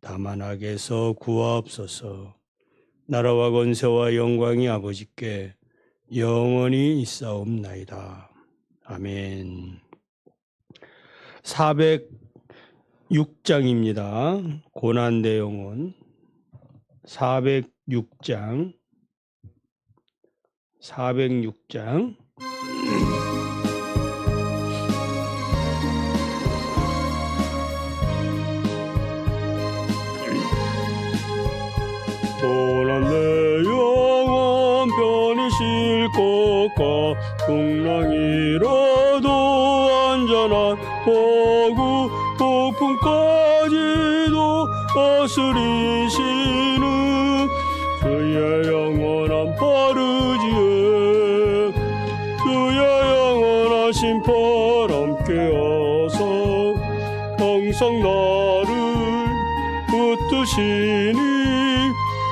다만 악에서 구하옵소서 나라와 권세와 영광이 아버지께 영원히 있사옵나이다. 아멘 406장입니다. 고난 대용은 406장 406장 풍랑이라도 안전한 보구 폭풍까지도 어스리시는 주의 영원한 파르지에 주의 영원하신 팔 함께 하서 항상 나를 붙드시니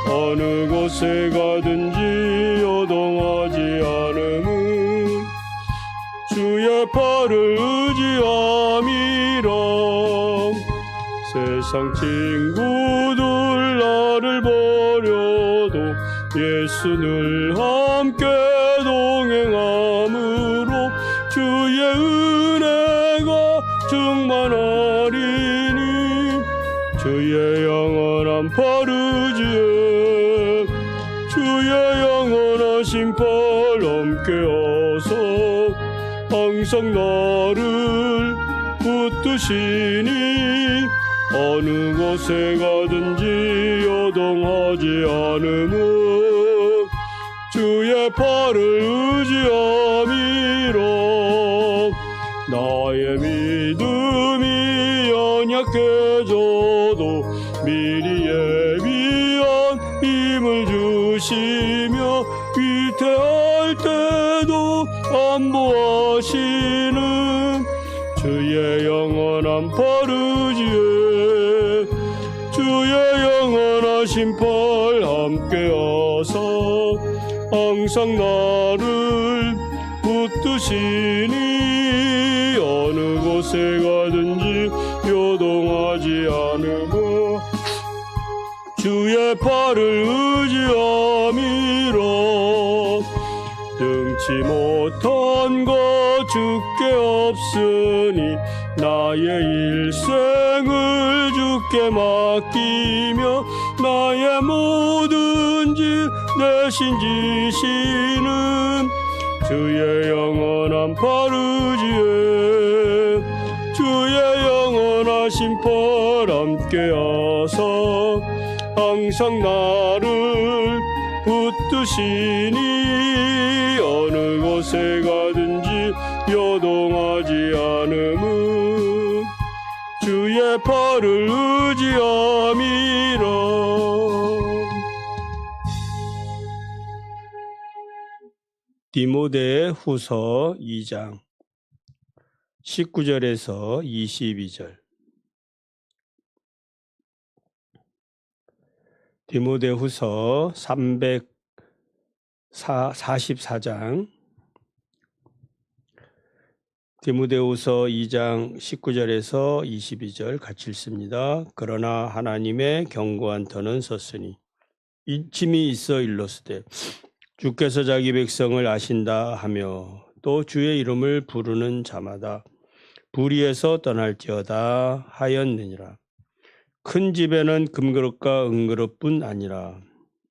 어느 곳에 가든지 팔을 의지함이라. 세상 친구들 나를 버려도 예수 늘 항상 나를 붙드시니 어느 곳에 가든지 요동하지 않음은 주의 팔을 의지함이라 나의 믿음이 연약해져도 미리 예비한 힘을 주시며 위태할 때도 안보하시는 주의 영원한 파르지에 주의 영원하신 팔 함께하사 항상 나를 붙드시니 어느 곳에 가든지 요동하지 않으며 주의 팔을 의지함이라 등치 못한 것 주께 없으니 나의 일생을 주께 맡기며 나의 모든지 대신 지시는 주의 영원한 파르지에 주의 영원하신 팔 함께하사 항상 나를 붙드시니 어느 곳에 가든지 요동하지 않음은 주의 팔을 의지함이라. 디모데 후서 2장 19절에서 22절 디모데 후서 344장 디모데후서 2장 19절에서 22절 같이 읽습니다. 그러나 하나님의 견고한 터는 섰으니 인침이 있어 일렀으되 주께서 자기 백성을 아신다 하며 또 주의 이름을 부르는 자마다 불의에서 떠날지어다 하였느니라. 큰 집에는 금그릇과 은그릇뿐 아니라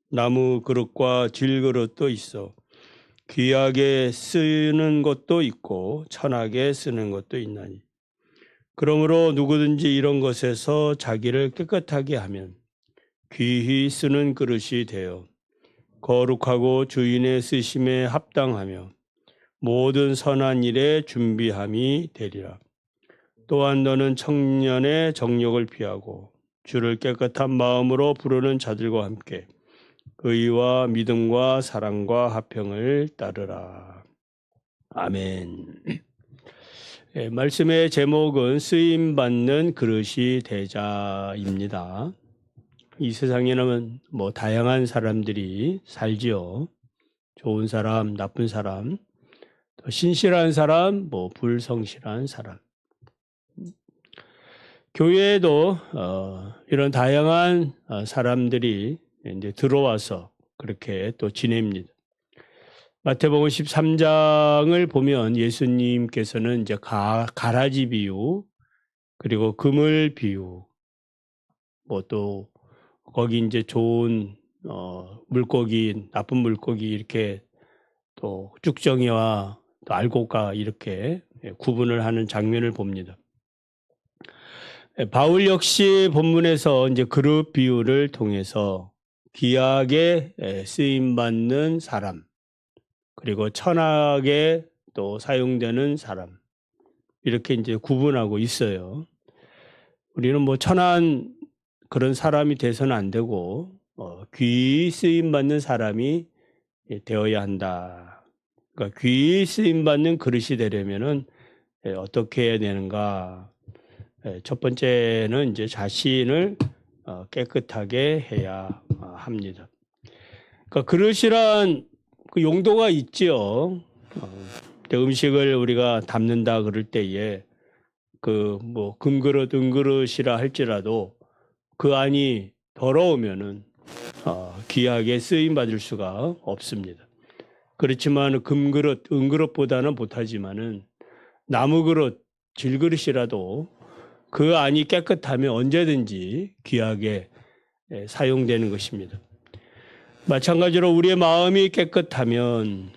나무 그릇과 질그릇도 있어 귀하게 쓰는 것도 있고 천하게 쓰는 것도 있나니 그러므로 누구든지 이런 것에서 자기를 깨끗하게 하면 귀히 쓰는 그릇이 되어 거룩하고 주인의 쓰심에 합당하며 모든 선한 일에 준비함이 되리라. 또한 너는 청년의 정욕을 피하고 주를 깨끗한 마음으로 부르는 자들과 함께 의와 믿음과 사랑과 화평을 따르라. 아멘. 예, 말씀의 제목은 쓰임 받는 그릇이 되자입니다. 이 세상에는 뭐 다양한 사람들이 살지요. 좋은 사람, 나쁜 사람, 또 신실한 사람, 뭐 불성실한 사람. 교회에도 어, 이런 다양한 어, 사람들이 이제 들어와서 그렇게 또 지냅니다. 마태복음 13장을 보면 예수님께서는 이제 가, 가라지 비유 그리고 그물 비유 뭐 또 거기 이제 좋은 어, 물고기 나쁜 물고기 이렇게 또 쭉정이와 또 알곡과 이렇게 예, 구분을 하는 장면을 봅니다. 예, 바울 역시 본문에서 이제 그룹 비유를 통해서 귀하게 예, 쓰임 받는 사람 그리고 천하게 또 사용되는 사람 이렇게 이제 구분하고 있어요. 우리는 뭐 천한 그런 사람이 돼서는 안 되고 어, 귀 쓰임 받는 사람이 예, 되어야 한다. 그러니까 귀 쓰임 받는 그릇이 되려면은 예, 어떻게 해야 되는가? 예, 첫 번째는 이제 자신을 어, 깨끗하게 해야 어, 합니다. 그러니까 그릇이란 그 용도가 있지요. 어, 음식을 우리가 담는다 그럴 때에 그 뭐 금그릇, 은그릇이라 할지라도 그 안이 더러우면은 어, 귀하게 쓰임 받을 수가 없습니다. 그렇지만 금그릇, 은그릇보다는 못하지만은 나무 그릇, 질그릇이라도 그 안이 깨끗하면 언제든지 귀하게 예, 사용되는 것입니다. 마찬가지로 우리의 마음이 깨끗하면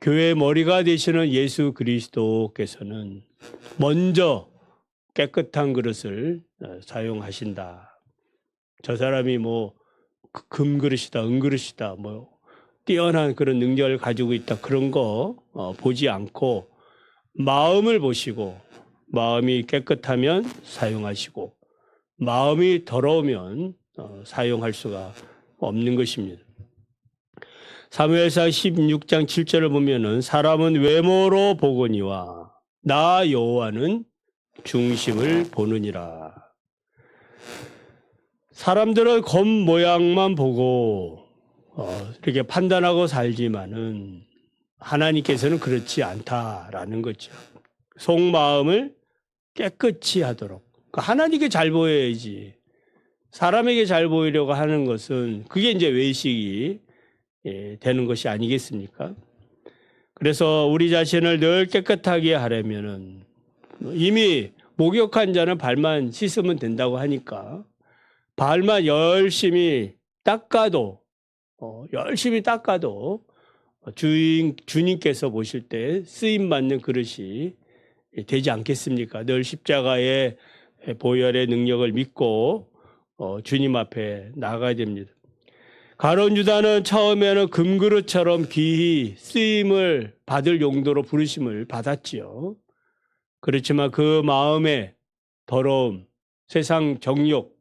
교회의 머리가 되시는 예수 그리스도께서는 먼저 깨끗한 그릇을 어, 사용하신다. 저 사람이 뭐그 금그릇이다, 은그릇이다, 뭐 뛰어난 그런 능력을 가지고 있다 그런 거 어, 보지 않고 마음을 보시고 마음이 깨끗하면 사용하시고 마음이 더러우면 어, 사용할 수가 없는 것입니다. 사무엘상 16장 7절을 보면은 사람은 외모로 보거니와 나 여호와는 중심을 보느니라. 사람들은 겉 모양만 보고 어, 이렇게 판단하고 살지만은 하나님께서는 그렇지 않다라는 거죠. 속마음을 깨끗이 하도록. 그러니까 하나님께 잘 보여야지. 사람에게 잘 보이려고 하는 것은 그게 이제 외식이 예, 되는 것이 아니겠습니까? 그래서 우리 자신을 늘 깨끗하게 하려면은 이미 목욕한 자는 발만 씻으면 된다고 하니까 발만 열심히 닦아도 어, 열심히 닦아도 주인 주님께서 보실 때 쓰임 받는 그릇이 되지 않겠습니까? 늘 십자가의 보혈의 능력을 믿고 어, 주님 앞에 나가야 됩니다. 가론 유다는 처음에는 금그릇처럼 귀히 쓰임을 받을 용도로 부르심을 받았지요. 그렇지만 그 마음에 더러움, 세상 정욕,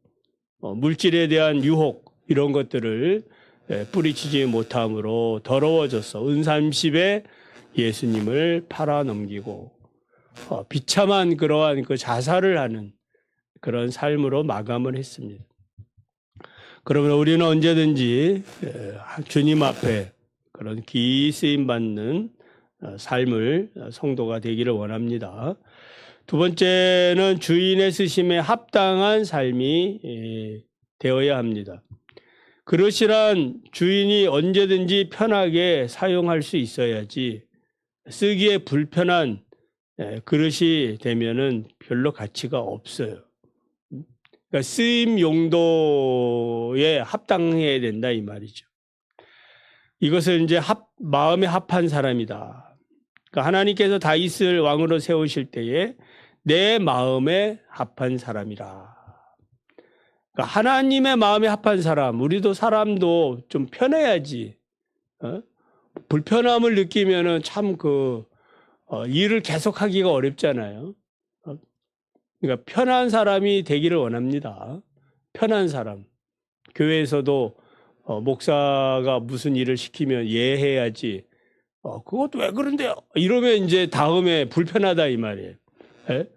어, 물질에 대한 유혹 이런 것들을 예, 뿌리치지 못함으로 더러워져서 은삼십에 예수님을 팔아 넘기고 어, 비참한 그러한 그 자살을 하는 그런 삶으로 마감을 했습니다. 그러면 우리는 언제든지 예, 주님 앞에 그런 기 쓰임 받는 어, 삶을 어, 성도가 되기를 원합니다. 두 번째는 주인의 쓰심에 합당한 삶이 예, 되어야 합니다. 그릇이란 주인이 언제든지 편하게 사용할 수 있어야지 쓰기에 불편한 예, 그릇이 되면은 별로 가치가 없어요. 그러니까 쓰임 용도에 합당해야 된다 이 말이죠. 이것을 이제 합, 마음에 합한 사람이다. 그러니까 하나님께서 다윗을 왕으로 세우실 때에 내 마음에 합한 사람이라. 그러니까 하나님의 마음에 합한 사람, 우리도 사람도 좀 편해야지. 어? 불편함을 느끼면은 참그 어, 일을 계속하기가 어렵잖아요. 그러니까 편한 사람이 되기를 원합니다. 편한 사람. 교회에서도 어, 목사가 무슨 일을 시키면 예 해야지. 어, 그것도 왜 그런데요? 이러면 이제 다음에 불편하다 이 말이에요. 예?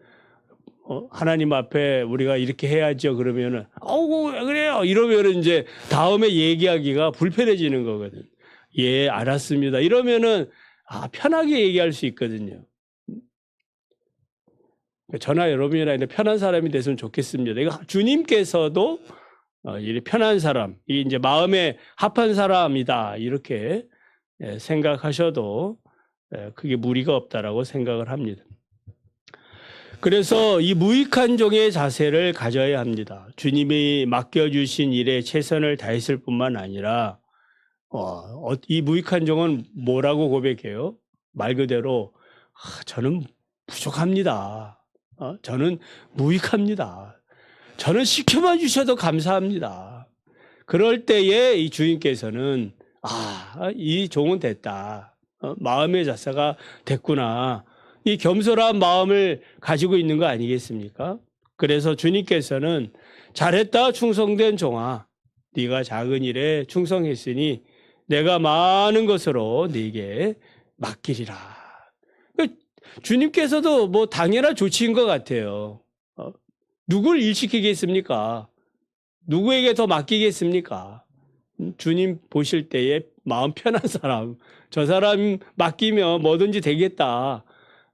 어, 하나님 앞에 우리가 이렇게 해야죠. 그러면은, 어우, 왜 그래요? 이러면은 이제 다음에 얘기하기가 불편해지는 거거든. 예, 알았습니다. 이러면은, 아, 편하게 얘기할 수 있거든요. 저나 여러분이나 이제 편한 사람이 됐으면 좋겠습니다. 이거 주님께서도 어, 이 편한 사람, 이 이제 마음에 합한 사람이다 이렇게 예, 생각하셔도 예, 그게 무리가 없다라고 생각을 합니다. 그래서 이 무익한 종의 자세를 가져야 합니다. 주님이 맡겨주신 일에 최선을 다했을 뿐만 아니라 어, 어, 이 무익한 종은 뭐라고 고백해요? 말 그대로 아, 저는 부족합니다. 어, 저는 무익합니다. 저는 시켜만 주셔도 감사합니다. 그럴 때에 이 주인께서는 아, 이 종은 됐다. 어, 마음의 자세가 됐구나. 이 겸손한 마음을 가지고 있는 거 아니겠습니까? 그래서 주님께서는 잘했다 충성된 종아. 네가 작은 일에 충성했으니 내가 많은 것으로 네게 맡기리라. 주님께서도 뭐 당연한 조치인 것 같아요. 어? 누굴 일시키겠습니까? 누구에게 더 맡기겠습니까? 음, 주님 보실 때에 마음 편한 사람, 저 사람 맡기면 뭐든지 되겠다.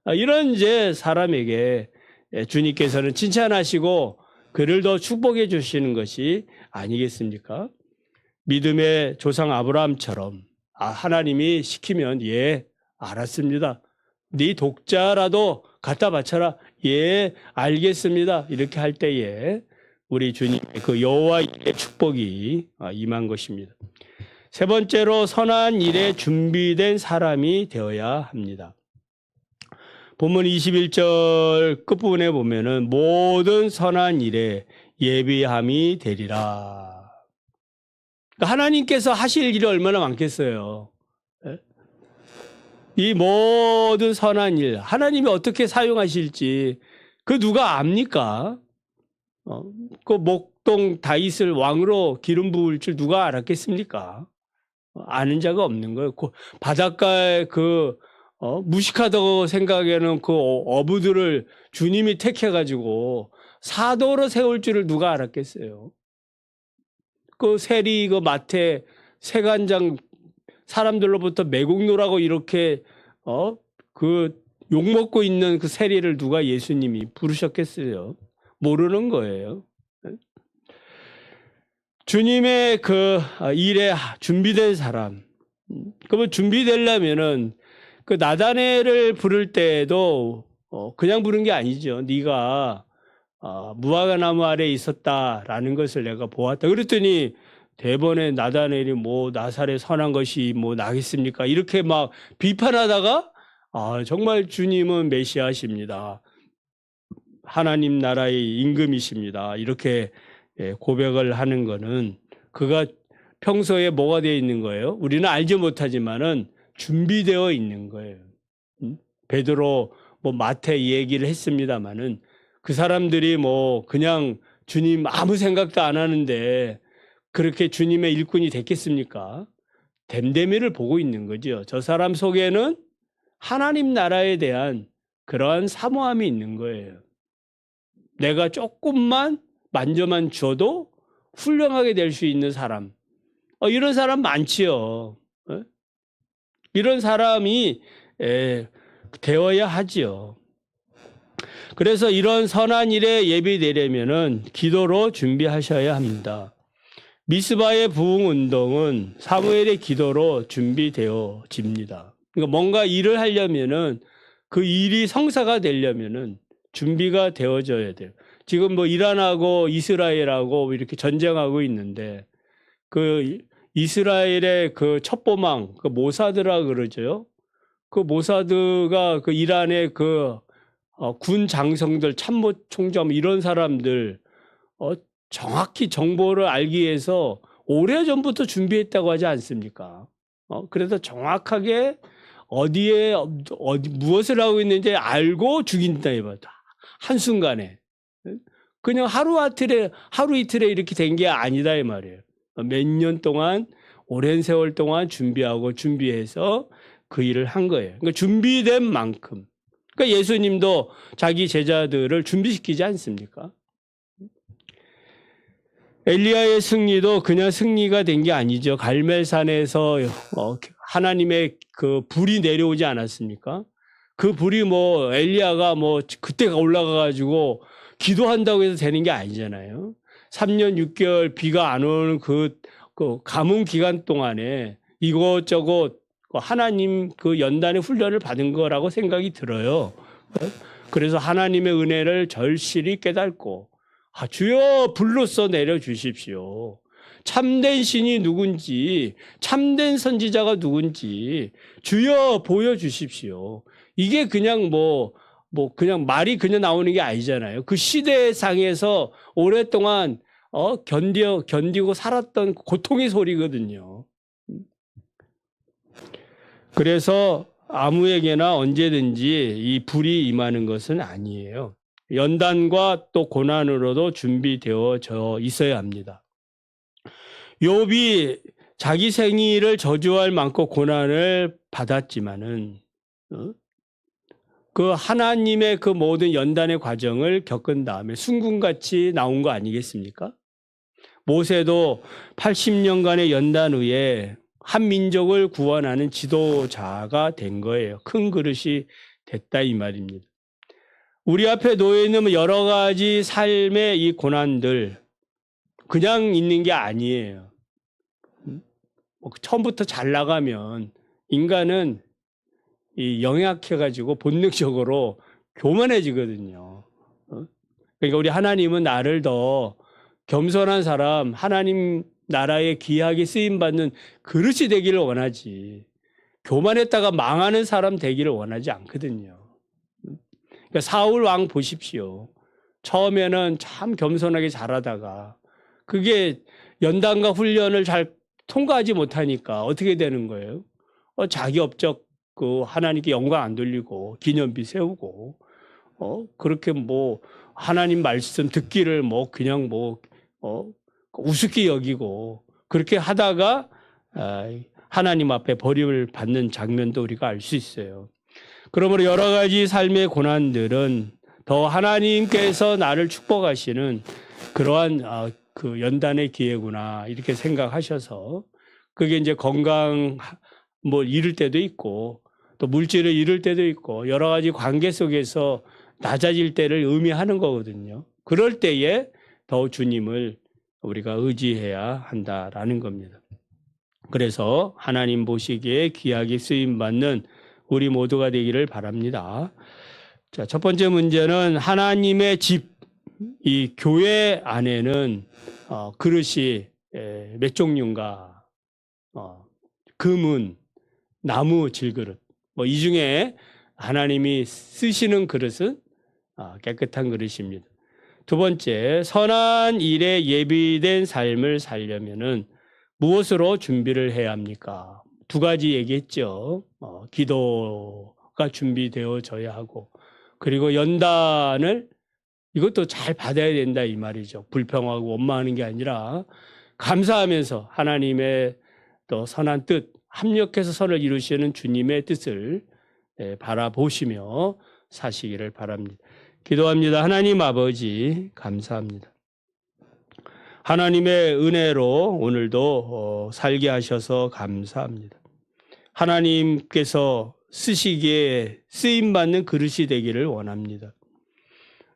아, 이런 이제 사람에게 예, 주님께서는 칭찬하시고 그를 더 축복해 주시는 것이 아니겠습니까? 믿음의 조상 아브라함처럼 아, 하나님이 시키면 예 알았습니다. 네 독자라도 갖다 바쳐라. 예, 알겠습니다. 이렇게 할 때에 우리 주님 그 여호와의 축복이 아, 임한 것입니다. 세 번째로 선한 일에 준비된 사람이 되어야 합니다. 본문 21절 끝부분에 보면은 모든 선한 일에 예비함이 되리라. 그러니까 하나님께서 하실 일이 얼마나 많겠어요. 이 모든 선한 일, 하나님이 어떻게 사용하실지 그 누가 압니까? 어, 그 목동 다윗을 왕으로 기름 부을 줄 누가 알았겠습니까? 어, 아는 자가 없는 거예요. 그 바닷가에 그 어, 무식하다고 생각하는 그 어부들을 주님이 택해가지고 사도로 세울 줄을 누가 알았겠어요? 그 세리 그 마태 세관장 사람들로부터 매국노라고 이렇게 어그 욕먹고 있는 그 세리를 누가 예수님이 부르셨겠어요? 모르는 거예요. 주님의 그 일에 준비된 사람. 그러면 준비되려면은 그 나다네를 부를 때에도 어 그냥 부른 게 아니죠. 네가 어 무화과 나무 아래 있었다라는 것을 내가 보았다. 그랬더니 대번에 나다넬이 뭐 나살에 선한 것이 뭐 나겠습니까? 이렇게 막 비판하다가 아, 정말 주님은 메시아십니다. 하나님 나라의 임금이십니다. 이렇게 예, 고백을 하는 거는 그가 평소에 뭐가 되어 있는 거예요? 우리는 알지 못하지만은 준비되어 있는 거예요. 음? 베드로 뭐 마태 얘기를 했습니다마는 그 사람들이 뭐 그냥 주님 아무 생각도 안 하는데 그렇게 주님의 일꾼이 됐겠습니까? 댐데미를 보고 있는 거죠. 저 사람 속에는 하나님 나라에 대한 그러한 사모함이 있는 거예요. 내가 조금만 만져만 줘도 훌륭하게 될 수 있는 사람. 어, 이런 사람 많지요. 어? 이런 사람이 에, 되어야 하지요. 그래서 이런 선한 일에 예비되려면은 기도로 준비하셔야 합니다. 미스바의 부흥 운동은 사무엘의 기도로 준비되어집니다. 그러니까 뭔가 일을 하려면은 그 일이 성사가 되려면은 준비가 되어져야 돼요. 지금 뭐 이란하고 이스라엘하고 이렇게 전쟁하고 있는데 그 이스라엘의 그 첩보망, 그 모사드라 그러죠. 그 모사드가 그 이란의 그 어, 군 장성들, 참모 총장 이런 사람들 어, 정확히 정보를 알기 위해서 오래 전부터 준비했다고 하지 않습니까? 어, 그래서 정확하게 어디에, 어디, 무엇을 하고 있는지 알고 죽인다, 이거다. 한 순간에. 그냥 하루 이틀에 하루 이틀에 이렇게 된 게 아니다 이 말이에요. 몇 년 동안 오랜 세월 동안 준비하고 준비해서 그 일을 한 거예요. 그러니까 준비된 만큼. 그러니까 예수님도 자기 제자들을 준비시키지 않습니까? 엘리야의 승리도 그냥 승리가 된 게 아니죠. 갈멜산에서 어, 하나님의 그 불이 내려오지 않았습니까? 그 불이 뭐 엘리야가 뭐 그때가 올라가 가지고 기도한다고 해서 되는 게 아니잖아요. 3년 6개월 비가 안 오는 그, 그 가뭄 기간 동안에 이것저것 그 하나님 그 연단의 훈련을 받은 거라고 생각이 들어요. 그래서 하나님의 은혜를 절실히 깨닫고 아, 주여 불로써 내려 주십시오. 참된 신이 누군지, 참된 선지자가 누군지 주여 보여 주십시오. 이게 그냥 뭐, 뭐, 그냥 말이 그냥 나오는 게 아니잖아요. 그 시대상에서 오랫동안, 어, 견디어, 견디고 살았던 고통의 소리거든요. 그래서 아무에게나 언제든지 이 불이 임하는 것은 아니에요. 연단과 또 고난으로도 준비되어져 있어야 합니다. 욥이 자기 생일을 저주할 만큼 고난을 받았지만은 어? 그 하나님의 그 모든 연단의 과정을 겪은 다음에 순금같이 나온 거 아니겠습니까? 모세도 80년간의 연단 후에 한 민족을 구원하는 지도자가 된 거예요. 큰 그릇이 됐다 이 말입니다. 우리 앞에 놓여 있는 여러 가지 삶의 이 고난들 그냥 있는 게 아니에요. 뭐 처음부터 잘 나가면 인간은 이 영약해가지고 본능적으로 교만해지거든요. 어? 그러니까 우리 하나님은 나를 더 겸손한 사람, 하나님 나라에 귀하게 쓰임 받는 그릇이 되기를 원하지. 교만했다가 망하는 사람 되기를 원하지 않거든요. 그러니까 사울 왕 보십시오. 처음에는 참 겸손하게 잘하다가 그게 연단과 훈련을 잘 통과하지 못하니까 어떻게 되는 거예요? 어, 자기 업적 그 하나님께 영광 안 돌리고 기념비 세우고 어 그렇게 뭐 하나님 말씀 듣기를 뭐 그냥 뭐 어 우습게 여기고 그렇게 하다가 아, 하나님 앞에 버림을 받는 장면도 우리가 알 수 있어요. 그러므로 여러 가지 삶의 고난들은 더 하나님께서 나를 축복하시는 그러한 아, 그 연단의 기회구나 이렇게 생각하셔서 그게 이제 건강 뭐 잃을 때도 있고 또 물질을 잃을 때도 있고 여러 가지 관계 속에서 낮아질 때를 의미하는 거거든요. 그럴 때에 더 주님을 우리가 의지해야 한다라는 겁니다. 그래서 하나님 보시기에 귀하게 쓰임 받는 우리 모두가 되기를 바랍니다. 자, 첫 번째 문제는 하나님의 집, 이 교회 안에는 어, 그릇이 에, 몇 종류인가? 어, 금은, 나무 질그릇. 뭐 이 중에 하나님이 쓰시는 그릇은 어, 깨끗한 그릇입니다. 두 번째, 선한 일에 예비된 삶을 살려면은 무엇으로 준비를 해야 합니까? 두 가지 얘기했죠. 어, 기도가 준비되어져야 하고, 그리고 연단을 이것도 잘 받아야 된다 이 말이죠. 불평하고 원망하는 게 아니라 감사하면서 하나님의 또 선한 뜻, 합력해서 선을 이루시는 주님의 뜻을 예, 바라보시며 사시기를 바랍니다. 기도합니다. 하나님 아버지, 감사합니다. 하나님의 은혜로 오늘도 어, 살게 하셔서 감사합니다. 하나님께서 쓰시기에 쓰임받는 그릇이 되기를 원합니다.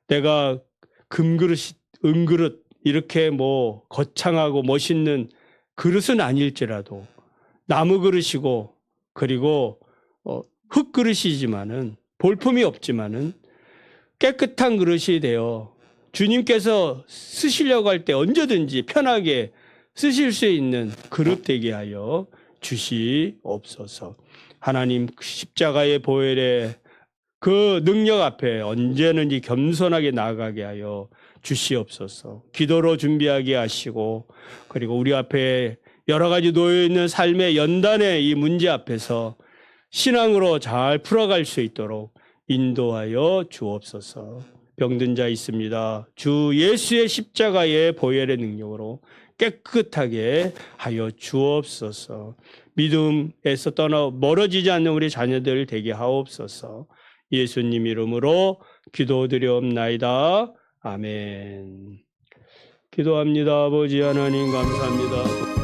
내가 금그릇, 은그릇, 이렇게 뭐 거창하고 멋있는 그릇은 아닐지라도 나무 그릇이고 그리고 어, 흙 그릇이지만은 볼품이 없지만은 깨끗한 그릇이 되어 주님께서 쓰시려고 할 때 언제든지 편하게 쓰실 수 있는 그릇 되게 하여 주시옵소서. 하나님 십자가의 보혈에 그 능력 앞에 언제든지 겸손하게 나아가게 하여 주시옵소서. 기도로 준비하게 하시고 그리고 우리 앞에 여러 가지 놓여 있는 삶의 연단의 이 문제 앞에서 신앙으로 잘 풀어갈 수 있도록 인도하여 주옵소서. 병든 자 있습니다. 주 예수의 십자가의 보혈의 능력으로 깨끗하게 하여 주옵소서. 믿음에서 떠나 멀어지지 않는 우리 자녀들 되게 하옵소서. 예수님 이름으로 기도드리옵나이다. 아멘. 기도합니다. 아버지 하나님 감사합니다.